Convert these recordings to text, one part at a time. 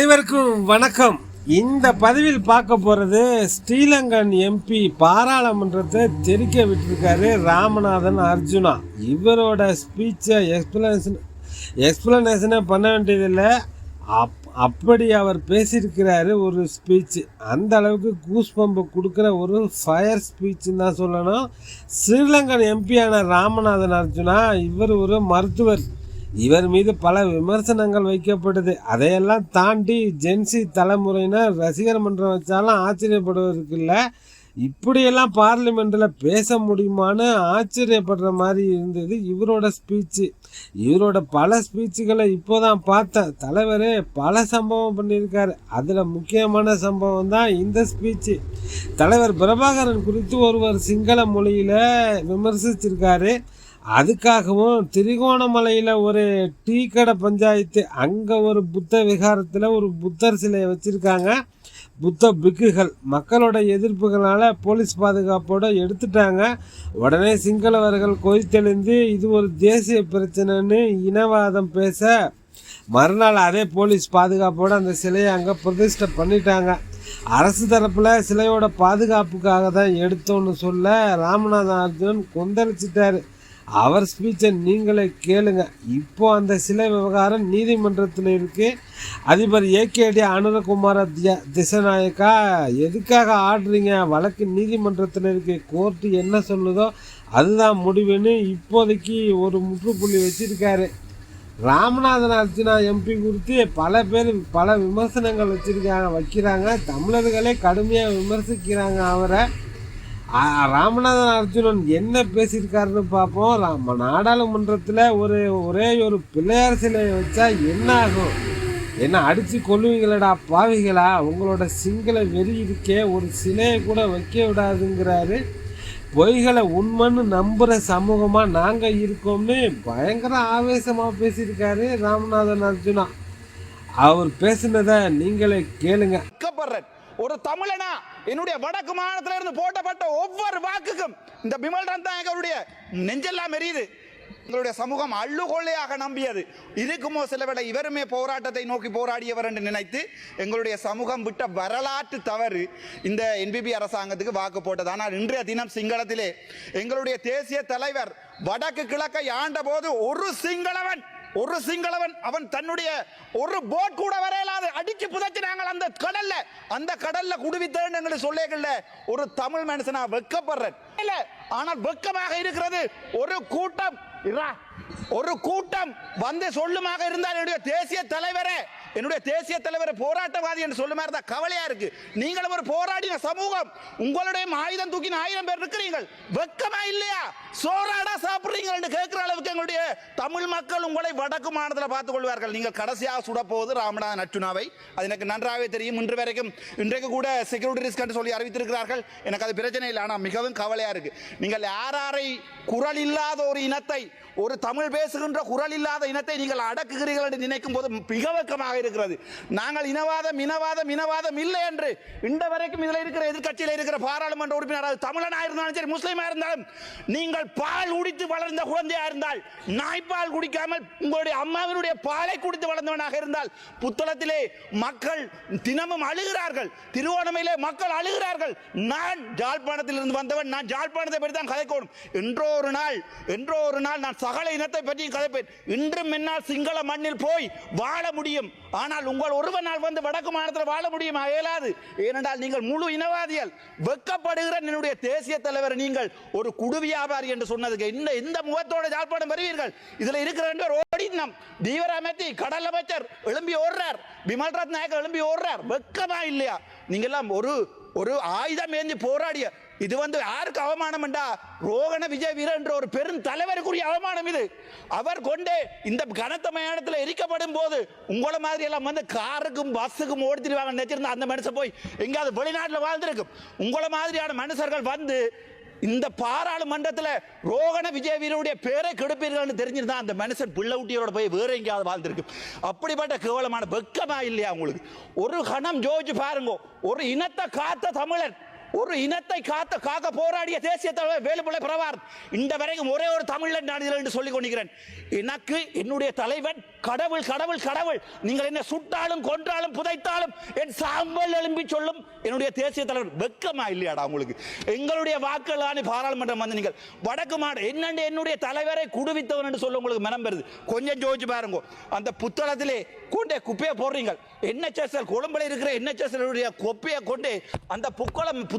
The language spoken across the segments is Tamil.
அனைவருக்கும் வணக்கம். இந்த பதிவில் பார்க்க போகிறது ஸ்ரீலங்கன் எம்பி பாராளுமன்றத்தை தெரிக்க விட்டிருக்காரு ராமநாதன் அர்ஜுனா. இவரோட ஸ்பீச்சை எக்ஸ்பிளனேஷன் எக்ஸ்பிளனேஷனே பண்ண வேண்டியதில்லை. அப் அப்படி அவர் பேசியிருக்கிறாரு ஒரு ஸ்பீச் அந்த அளவுக்கு கூஸ் பம்பை கொடுக்குற ஒரு ஃபயர் ஸ்பீச்சுன்னு தான் சொல்லணும். ஸ்ரீலங்கன் எம்பியான ராமநாதன் அர்ஜுனா இவர் ஒரு மருத்துவர். இவர் மீது பல விமர்சனங்கள் வைக்கப்படுது அதையெல்லாம் தாண்டி ஜென்சி தலைமுறையினர் ரசிகர் மன்றம் வச்சாலும் ஆச்சரியப்படுவதற்கு இல்லை. இப்படியெல்லாம் பார்லிமெண்ட்டில் பேச முடியுமான்னு ஆச்சரியப்படுற மாதிரி இருந்தது இவரோட ஸ்பீச்சு. இவரோட பல ஸ்பீச்சுகளை இப்போதான் பார்த்தேன் தலைவர் பல சம்பவம் பண்ணியிருக்காரு. அதில் முக்கியமான சம்பவம் தான் இந்த ஸ்பீச்சு. தலைவர் பிரபாகரன் குறித்து ஒருவர் சிங்கள மொழியில் விமர்சிச்சிருக்காரு. அதுக்காகவும் திரிகோணமலையில் ஒரு டீ கடை பஞ்சாயத்து அங்கே ஒரு புத்த விகாரத்தில் ஒரு புத்தர் சிலையை வச்சுருக்காங்க. புத்த பிக்குகள் மக்களோட எதிர்ப்புகளால் போலீஸ் பாதுகாப்போடு எடுத்துட்டாங்க. உடனே சிங்களவர்கள் கொதித்தெழுந்து இது ஒரு தேசிய பிரச்சனைன்னு இனவாதம் பேச மறுநாள் அதே போலீஸ் பாதுகாப்போடு அந்த சிலையை அங்கே பிரதிஷ்டை பண்ணிட்டாங்க. அரசு தரப்பில் சிலையோட பாதுகாப்புக்காக தான் எடுத்தோன்னு சொல்ல ராமநாதன் அர்ஜுனன் கொந்தளிச்சிட்டாரு. அவர் ஸ்பீச்சை நீங்களே கேளுங்க. இப்போ அந்த சிலை விவகாரம் நீதிமன்றத்தில் இருக்கு. அதிபர் ஏகேடி அனுரகுமார திசநாயக்கா எதுக்காக ஆடுறீங்க? வழக்கு நீதிமன்றத்தில் இருக்கு. கோர்ட்டு என்ன சொல்லுதோ அதுதான் முடிவுன்னு இப்போதைக்கு ஒரு முற்றுப்புள்ளி வச்சிருக்காரு. ராமநாதன் அர்ஜுனா எம்பி குறித்து பல பேர் பல விமர்சனங்கள் வச்சிருக்காங்க வைக்கிறாங்க. தமிழர்களே கடுமையாக விமர்சிக்கிறாங்க அவரை. ராமநாதன் அர்ஜுனன் என்ன பேசியிருக்காருன்னு பார்ப்போம். நம்ம நாடாளுமன்றத்தில் ஒரு ஒரே ஒரு பிள்ளையார் சிலையை வச்சா என்ன ஆகும்? என்ன அடித்து கொல்லுவீங்களடா பாவிகளா? உங்களோட சிங்கள வெறி இருக்கே ஒரு சிலையை கூட வைக்க விடாதுங்கிறாரு. பொய்களை உண்மைன்னு நம்புகிற சமூகமாக நாங்கள் இருக்கோம்னு பயங்கர ஆவேசமாக பேசியிருக்காரு ராமநாதன் அர்ஜுனா. அவர் பேசினதை நீங்களே கேளுங்க. ஒரு தமிழனா என்னுடைய வடக்கு மாநிலத்தில இருந்து போட்டப்பட்ட ஒவ்வொரு வாக்குக்கும் இந்த பிமல்டன் தான் எங்களுடைய நெஞ்செல்லாம் எரியுது. எங்களுடைய சமூகம் அள்ளுகொள்ளையாக நம்பியது. இருக்குமோ சில இவருமே போராட்டத்தை நோக்கி போராடியவர் என்று நினைத்து எங்களுடைய சமூகம் விட்ட வரலாற்று தவறு இந்த என்பிபி அரசாங்கத்துக்கு வாக்கு போட்டது. ஆனால் இன்றைய தினம் சிங்களத்திலே எங்களுடைய தேசிய தலைவர் வடக்கு கிழக்கை ஆண்ட போது ஒரு சிங்களவன் ஒரு சிங்களவன் அவன் தன்னுடைய ஒரு போட் கூட வரையலாது அடிச்சு புதைச்சினாங்க அந்த கடல்ல. அந்த கடல்ல குடுவித்தேன்னு எங்களுக்கு சொல்லேகல்ல ஒரு தமிழ் மனுஷனா வெக்கப்படுறேன். இல்ல ஆனால் வெக்கமாக இருக்கிறது. ஒரு கூட்டம் ஒரு கூட்டம் வந்து சொல்லுமாக இருந்தால் என்னுடைய தேசிய தலைவரே என்னுடைய தேசிய தலைவர் போராட்டவாதி என்று சொல்லுமா தான் கவலையா இருக்கு. நீங்களும் ஒரு போராடின சமூகம் உங்களுடைய ஆயுதம் தூக்கின ஆயிரம் பேர் இருக்கிறீங்க வெக்கமா இல்லையா? சோறாடா சாப்பிடுறீங்க என்று கேட்கிற அளவுக்கு எங்களுடைய தமிழ் மக்கள் உங்களை வடக்கு மாநிலத்தில் பார்த்துக் கொள்வார்கள். நீங்கள் கடைசியாக சுடப்போவது ராமநாதன் அச்சுனாவை அது எனக்கு நன்றாகவே தெரியும். இன்று வரைக்கும் இன்றைக்கு கூட செக்யூரிட்டி ரிஸ்க் என்று சொல்லி அறிவித்திருக்கிறார்கள். எனக்கு அது பிரச்சனை இல்லை. ஆனால் மிகவும் கவலை கவலையா இருக்கு. நீங்கள் யாராரை குரல் இல்லாத ஒரு இனத்தை ஒரு தமிழ் பேசுகின்ற குரல் இல்லாத இனத்தை நீங்கள் அடக்குகிறீர்கள் என்று நினைக்கும் போது மிக வெக்கமாக இருக்கிறது. நாங்கள் இனவாதம் இனவாதம் இனவாதம் இல்லை என்று இந்த வரைக்கும் இதில் இருக்கிற எதிர்கட்சியில் இருக்கிற பாராளுமன்ற உறுப்பினர் தமிழனாக இருந்தாலும் சரி முஸ்லீமாக இருந்தாலும் நீங்கள் பால் குடித்து வளர்ந்த குழந்தையாக இருந்தால் நாய்ப்பால் குடிக்காமல் உங்களுடைய அம்மாவினுடைய பாலை குடித்து வளர்ந்தவனாக இருந்தால் புத்தளத்திலே மக்கள் தினமும் அழுகிறார்கள் திருவோணமையிலே மக்கள் அழுகிறார்கள். நான் ஜாழ்ப்பாணத்தில் இருந்து வந்தவன் நான் ஜாழ்ப்பாணத்தை பற்றி தான் கதைக்கணும். என்றோ ஒரு நாள் என்றோ ஒரு நாள் நான் சகல இனத்தை பற்றி கதைப்பேன். இன்றும் என்னால் சிங்கள மண்ணில் போய் வாழ முடியும். ஆனால் உங்கள் ஒருவனால் வந்து வடக்கு மாநிலத்தில் வாழ முடியுமா இயலாது ஏனென்றால் நீங்கள் முழு இனவாதிகள். வெக்கப்படுகிற என்னுடைய தேசிய தலைவர் நீங்கள் ஒரு குடு வியாபாரி என்று சொன்னதுக்கு இந்த இந்த முகத்தோட ஜாழ்ப்பாணம் வருவீர்கள். இதுல இருக்கிற ரெண்டு பேர் ஓடினம் தீவிர அமைத்தி கடல் அமைச்சர் எழும்பி ஓடுறார். விமல் ரத்நாயக்கர் எழும்பி ஓடுறார். வெக்கமா இல்லையா? நீங்கெல்லாம் ஒரு ஒரு ஆயுதம் ஏந்தி போராடிய இது வந்து யாருக்கு அவமானம் என்றா ரோகண விஜய் வீரர் என்ற ஒரு பெரும் தலைவருக்குரிய அவமானம் இது. அவர் கொண்டே இந்த கனத்த மயானத்தில் எரிக்கப்படும் போது உங்களை மாதிரி எல்லாம் வந்து காருக்கும் பஸ்ஸுக்கும் ஓடித்திருவாங்க நினைச்சிருந்தா அந்த மனுஷன் போய் எங்கேயாவது வெளிநாட்டில் வாழ்ந்திருக்கும். உங்களை மாதிரியான மனுஷர்கள் வந்து இந்த பாராளுமன்றத்தில் ரோகண விஜய் வீரருடைய பேரை கெடுப்பீர்கள்னு தெரிஞ்சிருந்தா அந்த மனுஷன் பிள்ளை ஊட்டியோட போய் வேற எங்கேயாவது வாழ்ந்திருக்கு. அப்படிப்பட்ட கேவலமான வெக்கமா இல்லையா உங்களுக்கு? ஒரு கணம் ஜோதிச்சு பாருங்க. ஒரு இனத்தை காத்த தமிழன். ஒரு இனத்தை காத்த காக்க போராடிய தேசிய தலைவர் வேலுப்பிள்ளை பிரபார். இந்த வரைக்கும் ஒரே ஒரு தமிழன் நாடுகள் என்று சொல்லிக் கொண்டிருக்கிறேன். எனக்கு என்னுடைய தலைவன் கடவுள் கடவுள் கடவுள். நீங்கள் என்ன சுட்டாலும் கொன்றாலும் புதைத்தாலும் என் சாம்பல் எழும்பி சொல்லும் என்னுடைய தேசிய தலைவர். வெக்கமா இல்லையாடா உங்களுக்கு? எங்களுடைய வாக்குகளான பாராளுமன்றம் வந்து நீங்கள் வடக்கு மாடு என்னண்டு என்னுடைய தலைவரை குடுவித்தவன் என்று சொல்ல உங்களுக்கு மனம் வருது? கொஞ்சம் ஜோதிச்சு பாருங்க. அந்த புத்தளத்திலே கொண்டே குப்பையை போடுறீங்க. என்ஹெச்எஸ்எல் கொழும்புல இருக்கிற என்ன உடைய குப்பையை கொண்டு அந்த புத்தளம்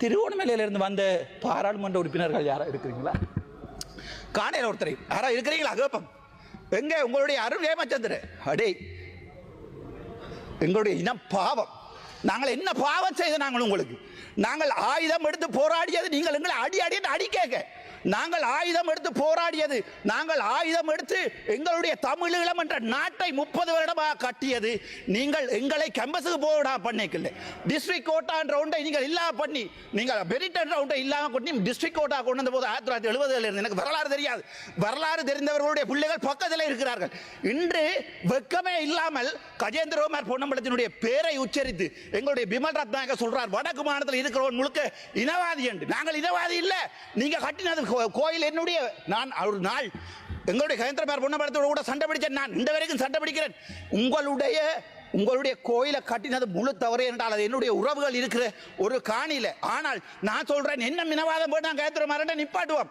திருவோணமலையிலிருந்து வந்த பாராளுமன்ற உறுப்பினர்கள் யாராக இருக்கிறீங்களா? காணையில் ஒருத்தரை. யாராக இருக்கிறீங்களா? கேப்பம் எங்கே? உங்களுடைய அருள் ஏமாச்சந்திர அடே. எங்களுடைய இனம் பாவம். நாங்கள் என்ன பாவம் செய்த நாங்கள் உங்களுக்கு நாங்கள் ஆயுதம் எடுத்து போராடியது நீங்கள் எங்களை அடி அடி அடி கேட்க. நாங்கள் ஆயுதம் எடுத்து போராடியது நாங்கள் ஆயுதம் எடுத்து எங்களுடைய தமிழீழம் என்ற நாட்டை முப்பது வருடமாக கட்டியது. நீங்கள் எங்களை கேம்பஸுக்கு போடா பண்ணிக்கல. டிஸ்ட்ரிக்ட் கோட்டா ரவுண்டை ஒன்றை நீங்கள் இல்லாம பண்ணி நீங்கள் மெரிட் ரவுண்டை ஒன்றை இல்லாம கொண்டு டிஸ்ட்ரிக்ட் கோட்டா கொண்டு வந்த போது ஆயிரத்தி தொள்ளாயிரத்தி எழுபதுல இருந்து எனக்கு வரலாறு தெரியாது. வரலாறு தெரிந்தவர்களுடைய பிள்ளைகள் பக்கத்தில் இருக்கிறார்கள். இன்று வெக்கமே இல்லாமல் கஜேந்திரகுமார் பொன்னம்பலத்தினுடைய பேரை உச்சரித்து எங்களுடைய பிமல் ரத்னாக சொல்றார் வடக்கு மாநிலத்தில் இருக்கிறவன் முழுக்க இனவாதி என்று. நாங்கள் இனவாதி இல்லை. நீங்க கட்டினது கோ- கோயில் என்னுடைய. நான் ஒரு நாள் எங்களுடைய கஜேந்திரகுமார் பொன்னம்பலத்தோட கூட சண்டை பிடிச்சேன். நான் இந்த வரைக்கும் சண்டை பிடிக்கிறேன். உங்களுடைய உங்களுடைய கோயிலை கட்டினது முழு தவறு என்றால் அது என்னுடைய உறவுகள் இருக்கிற ஒரு காணியில. ஆனால் நான் சொல்றேன் என்ன மினவாதம் போய் நான் கயத்திர நிப்பாட்டுவோம்.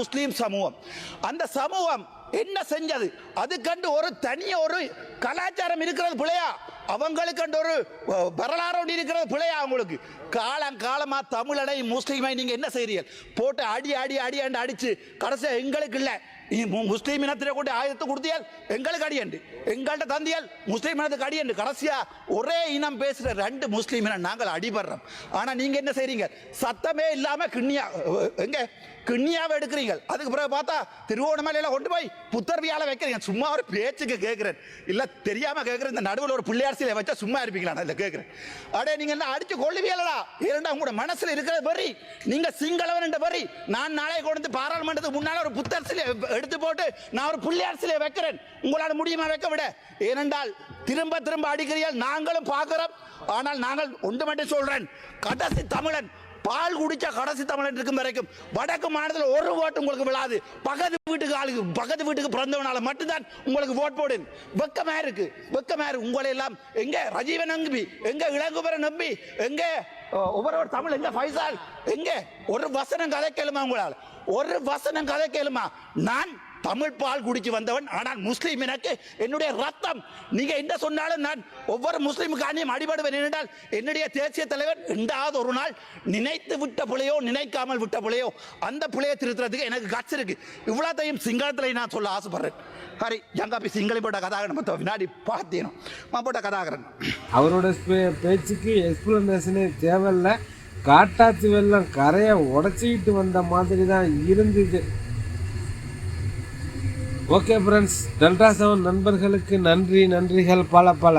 முஸ்லீம் சமூகம். அந்த சமூகம் என்ன செஞ்சது? அது கண்டு ஒரு தனிய ஒரு கலாச்சாரம் இருக்கிறது பிள்ளையா? அவங்களுக்கு கண்டு ஒரு வரலாறு ஒன்று இருக்கிறது பிள்ளையா அவங்களுக்கு? காலம் காலமாக தமிழனை முஸ்லீமை நீங்கள் என்ன செய்கிறீர்கள் போட்டு அடி அடி அடி அண்டு அடித்து கடைசியாக எங்களுக்கு இல்லை. முஸ்லீம் இனத்திலே கொண்டு ஆயுதத்தை கொடுத்தியால் எங்களுக்கு அடியண்டு எங்கள்கிட்ட தந்தியால் முஸ்லீம் இனத்துக்கு அடியண்டு கடைசியா ஒரே இனம் பேசுற ரெண்டு முஸ்லீம் இனம் நாங்கள் அடிபடுறோம் ஆனா நீங்க என்ன செய்றீங்க சத்தமே இல்லாம கிண்ணியா அஹ், எங்க கிண்ணியாவை எடுக்கிறீங்க அதுக்கு பிறகு பார்த்தா திருவோணமலையில கொண்டு போய் புத்தர்வியால வைக்கிறீங்க சும்மா ஒரு பேச்சுக்கு கேட்கிறேன் இல்ல தெரியாம கேட்குறேன் இந்த நடுவில் ஒரு பிள்ளையார் சிலை வச்சா சும்மா இருப்பீங்களா நான் இல்ல கேட்கிறேன் அடே நீங்க என்ன அடிச்சு கொள்ளுவியலடா இரண்டா உங்களோட மனசுல இருக்கிற வரி நீங்க சிங்களவன் என்ற வரி நான் நாளை கொண்டு வந்து பாராளுமன்றத்துக்கு முன்னால ஒரு புத்தர் சிலை எடுத்து போட்டு நான் ஒரு பிள்ளையார் சிலை வைக்கிறேன். உங்களால் முடியுமா வைக்க விட? ஏனென்றால் திரும்ப திரும்ப அடிக்கிறீர்கள் நாங்களும் பார்க்கிறோம். ஆனால் நாங்கள் ஒன்று மட்டும் சொல்றேன். கடைசி தமிழன் பால் குடிச்ச கடைசி தமிழன் இருக்கும் வரைக்கும் வடக்கு மாநிலத்தில் ஒரு ஓட்டு உங்களுக்கு விழாது. பகது வீட்டுக்கு ஆளுக்கு பகது வீட்டுக்கு பிறந்தவனால மட்டும்தான் உங்களுக்கு ஓட் போடு வெக்கமா இருக்கு. வெக்கமா இருக்கு. உங்களை எல்லாம் எங்க? ரஜீவன் நம்பி எங்க இளங்குபரன் நம்பி எங்க அஹ், ஒவ்வொரு தமிழ் எங்க? ஃபைசால் எங்க? ஒரு வசனம் கதை கேளுமா உங்களால்? ஒரு வசனம் கதை கேளுமா? நான் தமிழ் பால் குடிச்சு வந்தவன் ஆனால் முஸ்லீம் எனக்கு என்னுடைய ரத்தம். நீங்க என்ன சொன்னாலும் நான் ஒவ்வொரு முஸ்லீமுக்கானியும் அடிபடுவேன் என்றால் என்னுடைய தேசிய தலைவர் ரெண்டாவது ஒரு நாள் நினைத்து விட்ட பிள்ளையோ நினைக்காமல் விட்ட பிள்ளையோ அந்த பிள்ளையை திருத்துறதுக்கு எனக்கு கட்சி இருக்கு. இவ்வளோத்தையும் சிங்களத்தில் நான் சொல்ல ஆசைப்படுறேன். ஹரி ஜங்காப்பி சிங்களி போட்ட கதாகரன் மற்ற வினாடி பார்த்தேனும் மா போட்ட கதாகரன். அவரோட பே- பேச்சுக்கு எக்ஸ்பிளனேஷனே தேவையில்லை. காட்டாத்து வெள்ளம் கரையை உடச்சிக்கிட்டு வந்த மாதிரி தான் இருந்தது. ஓகே ஃப்ரெண்ட்ஸ் டெல்டா செவன் நண்பர்களுக்கு நன்றி நன்றிகள் பல பல.